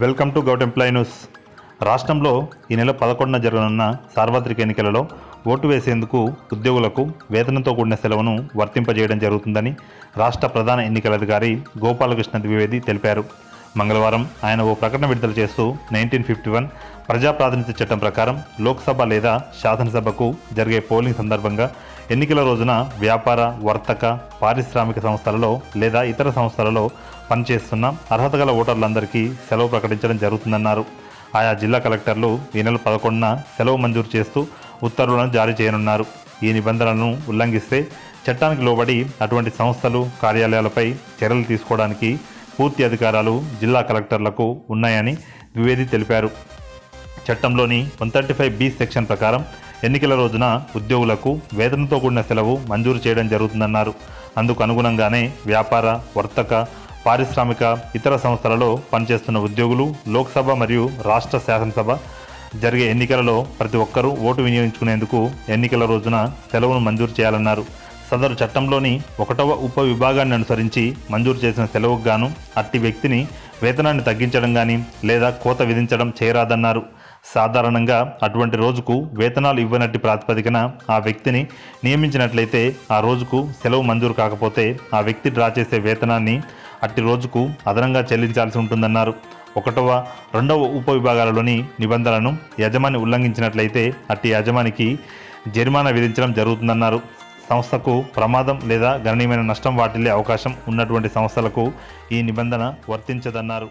Welcome to govt employee news. రాష్ట్రంలో ఈ నెల పదకొండున జరగనున్న సార్వత్రిక ఎన్నికలలో ఓటు వేసేందుకు ఉద్యోగులకు వేతనంతో కూడిన సెలవును వర్తింపజేయడం జరుగుతుందని రాష్ట్ర ప్రధాన ఎన్నికల అధికారి గోపాలకృష్ణ ద్వివేది తెలిపారు. మంగళవారం ఆయన ఓ ప్రకటన విడుదల చేస్తూ నైన్టీన్ ఫిఫ్టీ వన్ ప్రజా ప్రాతినిధ్య చట్టం ప్రకారం లోక్సభ లేదా శాసనసభకు జరిగే పోలింగ్ సందర్భంగా ఎన్నికల రోజున వ్యాపార వర్తక పారిశ్రామిక సంస్థలలో లేదా ఇతర సంస్థలలో పనిచేస్తున్న అర్హత గల ఓటర్లందరికీ సెలవు ప్రకటించడం జరుగుతుందన్నారు. ఆయా జిల్లా కలెక్టర్లు ఈ నెల పదకొండున సెలవు మంజూరు చేస్తూ ఉత్తర్వులను జారీ చేయనున్నారు. ఈ నిబంధనలను ఉల్లంఘిస్తే చట్టానికి లోబడి అటువంటి సంస్థలు కార్యాలయాలపై చర్యలు తీసుకోవడానికి పూర్తి అధికారాలు జిల్లా కలెక్టర్లకు ఉన్నాయని ద్వివేది తెలిపారు. చట్టంలోని one thirty five B section ప్రకారం ఎన్నికల రోజున ఉద్యోగులకు వేతనంతో కూడిన సెలవు మంజూరు చేయడం జరుగుతుందన్నారు. అందుకు అనుగుణంగానే వ్యాపార వర్తక పారిశ్రామిక ఇతర సంస్థలలో పనిచేస్తున్న ఉద్యోగులు లోక్సభ మరియు రాష్ట్ర శాసనసభ జరిగే ఎన్నికలలో ప్రతి ఒక్కరూ ఓటు వినియోగించుకునేందుకు ఎన్నికల రోజున సెలవును మంజూరు చేయాలన్నారు. సదరు చట్టంలోని ఒకటవ ఉప విభాగాన్ని అనుసరించి మంజూరు చేసిన సెలవుకు గాను అట్టి వ్యక్తిని వేతనాన్ని తగ్గించడం కానీ లేదా కోత విధించడం చేయరాదన్నారు. సాధారణంగా అటువంటి రోజుకు వేతనాలు ఇవ్వనట్టి ప్రాతిపదికన ఆ వ్యక్తిని నియమించినట్లయితే ఆ రోజుకు సెలవు మంజూరు కాకపోతే ఆ వ్యక్తి డ్రా చేసే వేతనాన్ని అట్టి రోజుకు అదనంగా చెల్లించాల్సి ఉంటుందన్నారు. ఒకటవ రెండవ ఉప విభాగాలలోని నిబంధనలను యజమాని ఉల్లంఘించినట్లయితే అట్టి యజమానికి జరిమానా విధించడం జరుగుతుందన్నారు. సంస్థకు ప్రమాదం లేదా గణనీయమైన నష్టం వాటిల్లే అవకాశం ఉన్నటువంటి సంస్థలకు ఈ నిబంధన వర్తించదన్నారు.